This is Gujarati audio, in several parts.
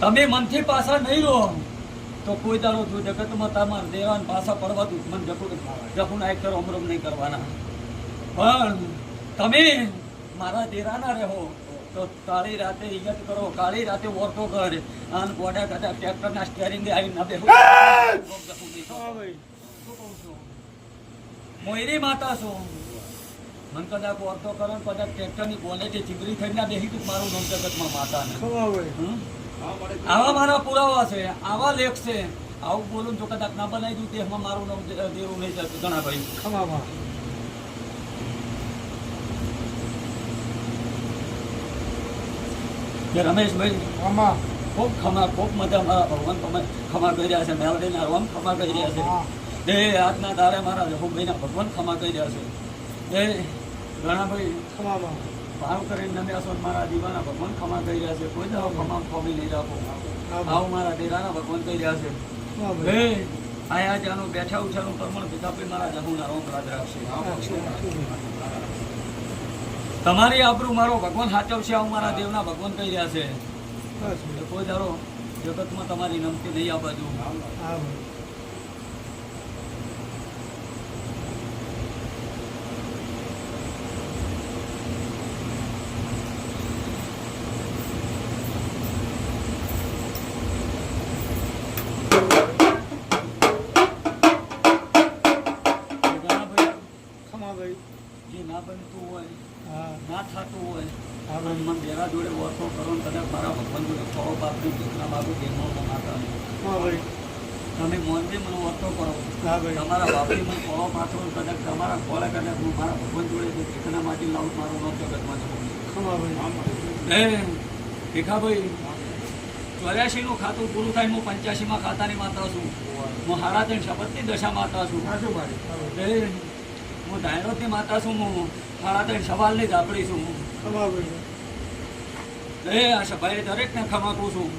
તમે મનથી પાછા નહીં રહો. તો કોઈ દાડો જો જગતમાં તમારે દેવાન પાછા પડવા દઉં મન જપું જપું આ કરો અમરમ નહીં કરવાના. પણ તમે મારા દેરાના રહો. તો કાળી રાતે ઈજત કરો. કાળી રાતે ઓરતો કર આન ગોડા કદાચ ટ્રેક્ટરના સ્ટેરિંગ આવી ના બેહું મોયરી માતા છો. મન કદાચ ઓરતો કરો કદાચ ટ્રેક્ટરની ક્વોલિટી ચીગરી થઈને બેહી તું મારું નામ જગતમાં માતા ને? આવા મારા પુરાવા છે આવા લેખ છે. આવું બોલું જો કદાચ ના બનાવી દઉં તેમાં મારું નામ દેવું નહીં જતું ઘણા ભાઈ. કે રમેશભાઈ ખૂબ ખમા ખૂબ મજા મારા ભગવાન તમે ખમા કરી રહ્યા છે. મેલડીના રોમ ખમા કરી રહ્યા છે. એ આજના દાડે મારા રઘુભાઈના ભગવાન ખમા કરી રહ્યા છે. એ ઘણા ભાઈ. ભાવ કરીને છો મારા દીવાના ભગવાન ખમા કરી રહ્યા છે. કોઈ દાડો ખમા ખોમી નહીં રાખો. આવું મારા ડેરાના ભગવાન કહી રહ્યા છે. આયા જાનું બેઠા ઉઠાનું પ્રમાણ પિતાપી મારા જહુના રોમ રાજ રાખશે. તમારી આબરૂ મારો ભગવાન સાચવશે આવું મારા દેવના ભગવાન કહી રહ્યા છે. કોઈ દાડો જગતમાં તમારી નમતી નહીં આ બાજુ જે ના બનતું હોય ના થતું હોય અને મને બેરા જોડે વર્ષો કરો ને કદાચ મારા ભગવાન જોડે કહો બાપની દીકરા બાપુ બહેનો માતા તમે મોનથી મને વર્તો કરો. તમારા બાપની મને કહો પાછો કદાચ તમારા ખોળે કદાચ હું મારા ભગવાન જોડે દીકરા માટે લાવું મારો નો જગતમાં ભીખાભાઈ ચોર્યાસી નું ખાતું પૂરું થાય હું પંચ્યાસી માં ખાતાની માતા છું. હું હાડા ત્રણ શપથની દશા માતા છું. હું ધાયરોથી માતા છું હું હાડા ત્રણ સવાલની ઝાપડી છું. એ આ સભાએ દરેકને ખમાકું છું.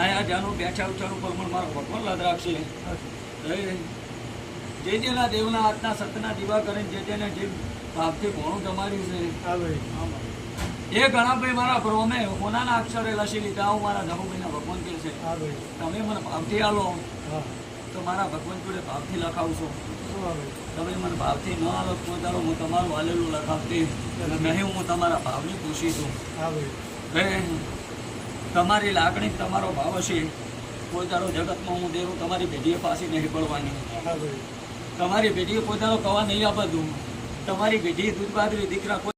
આયા જાનું બેઠા ઉચાનું પર પણ મારો ભગવાન લાદ રાખશે. જે જેના દેવના હાથના સતના દીવા કરીને જે જેને જે ભાવથી ભણું જમાડ્યું છે. એ ઘણા ભાઈ મારા ભ્રોમે હોનાના અક્ષરે લસી લીધા હું મારા ધમુભાઈના ભગવાન કે છે. તમે મને ભાવથી આલો. તો મારા ભગવાન જોડે ભાવથી લખાવશો તમે મને ભાવથી ન આલો દાડો હું તમારું હાલેલું લખાવતી. નહીં હું તમારા ભાવની ખુશી છું. તમારી લાગણી તમારો ભાવ હશે. કોઈ તારો જગતમાં હું દેરું તમારી પેઢીએ પાસે નહીં પડવાની. તમારી પેઢીએ કોઈ દાડો કવા નહીં આપતું. તમારી પેઢીએ દૂધ બાજરી દીકરા